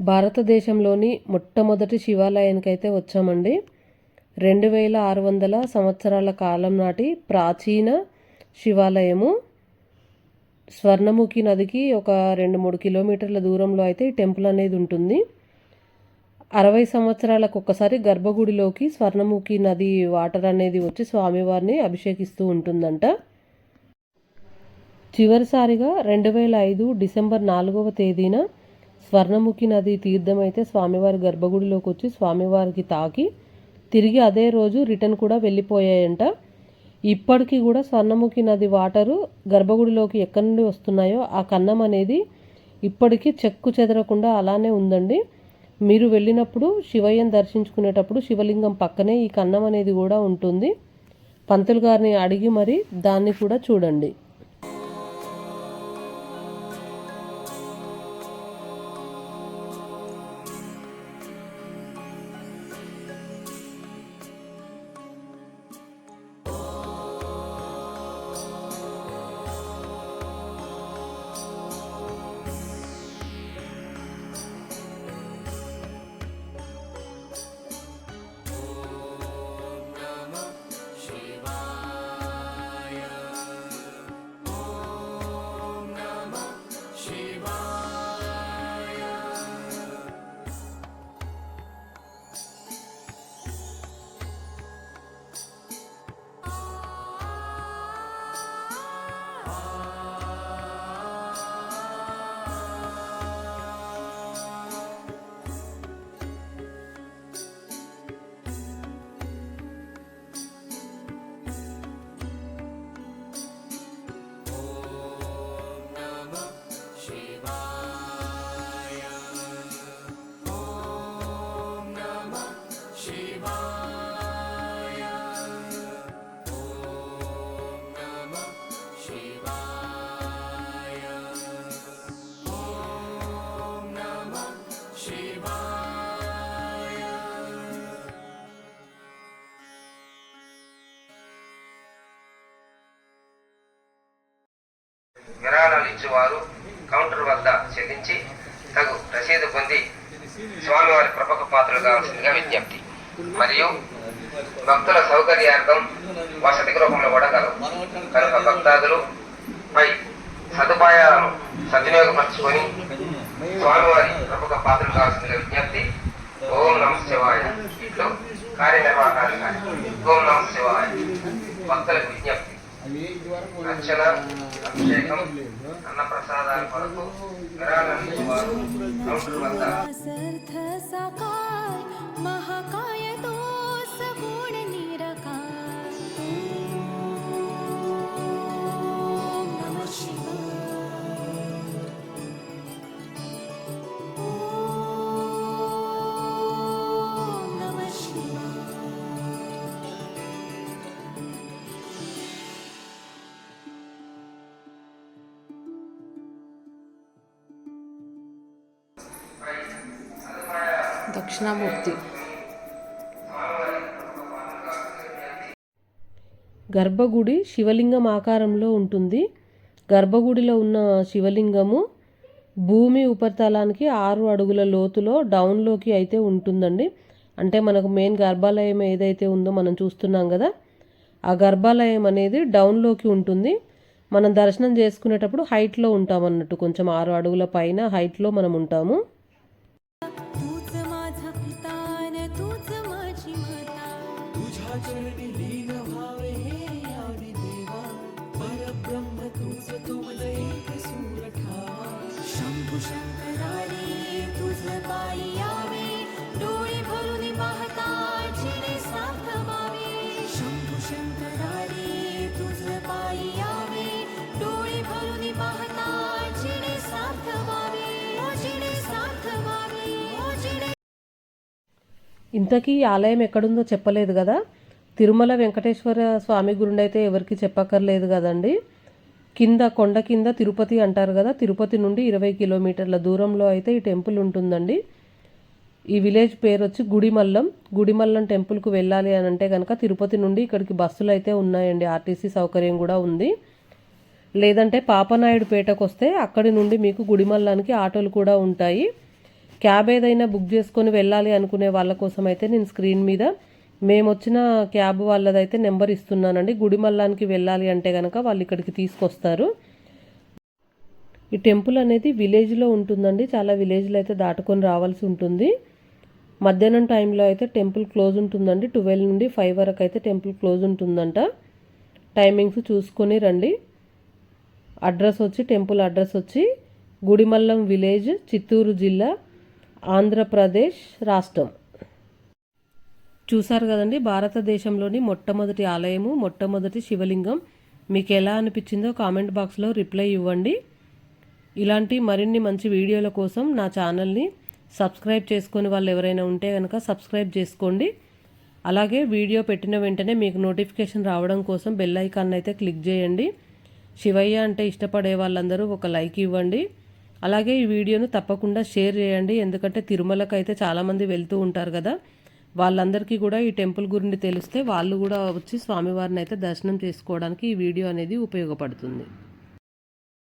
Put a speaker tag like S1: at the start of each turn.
S1: భారతదేశంలోని మొట్టమొదటి శివాలయానికి అయితే వచ్చామండి. రెండు వేల ఆరు వందల సంవత్సరాల కాలం నాటి ప్రాచీన శివాలయము. స్వర్ణముఖి నదికి ఒక రెండు మూడు కిలోమీటర్ల దూరంలో అయితే ఈ టెంపుల్ అనేది ఉంటుంది. అరవై సంవత్సరాలకు ఒక్కసారి గర్భగుడిలోకి స్వర్ణముఖి నది వాటర్ అనేది వచ్చి స్వామివారిని అభిషేకిస్తూ ఉంటుందంట. చివరిసారిగా రెండు వేల ఐదు డిసెంబర్ నాలుగవ తేదీన స్వర్ణముఖి నది తీర్థమైతే స్వామివారి గర్భగుడిలోకి వచ్చి స్వామివారికి తాకి తిరిగి అదే రోజు రిటర్న్ కూడా వెళ్ళిపోయాయంట. ఇప్పటికీ కూడా స్వర్ణముఖి నది వాటరు గర్భగుడిలోకి ఎక్కడి నుండి వస్తున్నాయో ఆ కన్నం అనేది ఇప్పటికీ చెక్కు చెదరకుండా అలానే ఉందండి. మీరు వెళ్ళినప్పుడు శివయ్యను దర్శించుకునేటప్పుడు శివలింగం పక్కనే ఈ కన్నం అనేది కూడా ఉంటుంది. పంతులు గారిని అడిగి మరి దాన్ని కూడా చూడండి.
S2: విరాళాలు ఇచ్చేవారు. కౌంటర్ వద్ద చెల్లించి తగు రసీదు పొంది స్వామివారి కృపకు పాత్రలు కావాల్సిందిగా విజ్ఞప్తి. మరియు భక్తుల సౌకర్యార్థం వసతి గృహంలో కూడా కలవు కనుక భక్తాదులు పై సదుపాయాలను సద్వినియోగపరచుకొని స్వామివారి కృపకు పాత్రలు కావాల్సిందిగా విజ్ఞప్తి. ఓం నమ శివాయ. ఇట్లు కార్యనిర్వాహకాధికారి. ఓం నమ శివాయ. భక్తులకు విజ్ఞప్తి. అన్న ప్రసాదాల కొరకు
S3: మహాకాయ
S1: దక్షిణామూర్తి. గర్భగుడి శివలింగం ఆకారంలో ఉంటుంది. గర్భగుడిలో ఉన్న శివలింగము భూమి ఉపరితలానికి ఆరు అడుగుల లోతులో డౌన్లోకి అయితే ఉంటుందండి. అంటే మనకు మెయిన్ గర్భాలయం ఏదైతే ఉందో మనం చూస్తున్నాం కదా ఆ గర్భాలయం అనేది డౌన్లోకి ఉంటుంది. మనం దర్శనం చేసుకునేటప్పుడు హైట్లో ఉంటాం అన్నట్టు కొంచెం ఆరు అడుగుల పైన హైట్లో మనం ఉంటాము.
S4: तुझ्या चरणी लीन व्हावे हे आदि देवा परब्रह्म तूच तुमज एक सूर ठावा
S3: शंभू शंकरारे तुझ पायी यावे डोळे भरून पाहता जिने साथ व्हावे शंभू शंकरारे तुझ पायी यावे डोळे भरून पाहता जिने साथ व्हावे ओ जिने साथ व्हावे ओ जिने
S1: ఇంతకీ ఈ ఆలయం ఎక్కడుందో చెప్పలేదు కదా తిరుమల వెంకటేశ్వర స్వామి గురుండి అయితే ఎవరికి చెప్పక్కర్లేదు కదండి. కింద కొండ కింద తిరుపతి అంటారు కదా తిరుపతి నుండి ఇరవై కిలోమీటర్ల దూరంలో అయితే ఈ టెంపుల్ ఉంటుందండి. ఈ విలేజ్ పేరు వచ్చి గుడిమల్లం. గుడిమల్లం టెంపుల్కు వెళ్ళాలి అని అంటే కనుక తిరుపతి నుండి ఇక్కడికి బస్సులు అయితే ఉన్నాయండి. ఆర్టీసీ సౌకర్యం కూడా ఉంది. లేదంటే పాపనాయుడుపేటకు వస్తే అక్కడి నుండి మీకు గుడిమల్లానికి ఆటోలు కూడా ఉంటాయి. క్యాబ్ ఏదైనా బుక్ చేసుకొని వెళ్ళాలి అనుకునే వాళ్ళ కోసం అయితే నేను స్క్రీన్ మీద మేము వచ్చిన క్యాబ్ వాళ్ళదైతే నెంబర్ ఇస్తున్నానండి. గుడిమల్లానికి వెళ్ళాలి అంటే కనుక వాళ్ళు ఇక్కడికి తీసుకొస్తారు. ఈ టెంపుల్ అనేది విలేజ్లో ఉంటుందండి. చాలా విలేజ్లో అయితే దాటుకొని రావాల్సి ఉంటుంది. మధ్యాహ్నం టైంలో అయితే టెంపుల్ క్లోజ్ ఉంటుందండి. ట్వెల్వ్ నుండి ఫైవ్ వరకు అయితే టెంపుల్ క్లోజ్ ఉంటుందంట. టైమింగ్స్ చూసుకొని రండి. అడ్రస్ వచ్చి టెంపుల్ అడ్రస్ వచ్చి గుడిమల్లం విలేజ్ చిత్తూరు జిల్లా ఆంధ్రప్రదేశ్ రాష్ట్రం. చూశారు కదండి భారతదేశంలోని మొట్టమొదటి ఆలయము మొట్టమొదటి శివలింగం. మీకు ఎలా అనిపించిందో కామెంట్ బాక్స్లో రిప్లై ఇవ్వండి. ఇలాంటి మరిన్ని మంచి వీడియోల కోసం నా ఛానల్ని సబ్స్క్రైబ్ చేసుకొని వాళ్ళు ఎవరైనా ఉంటే కనుక సబ్స్క్రైబ్ చేసుకోండి. అలాగే వీడియో పెట్టిన వెంటనే మీకు నోటిఫికేషన్ రావడం కోసం బెల్ ఐకాన్ అయితే క్లిక్ చేయండి. శివయ్య అంటే ఇష్టపడే వాళ్ళందరూ ఒక లైక్ ఇవ్వండి. అలాగే ఈ వీడియోను తప్పకుండా షేర్ చేయండి ఎందుకంటే తిరుమలకు అయితే చాలామంది వెళ్తూ ఉంటారు కదా. వాళ్ళందరికీ కూడా ఈ టెంపుల్ గురించి తెలిస్తే వాళ్ళు కూడా వచ్చి స్వామివారిని అయితే దర్శనం చేసుకోవడానికి ఈ వీడియో అనేది ఉపయోగపడుతుంది.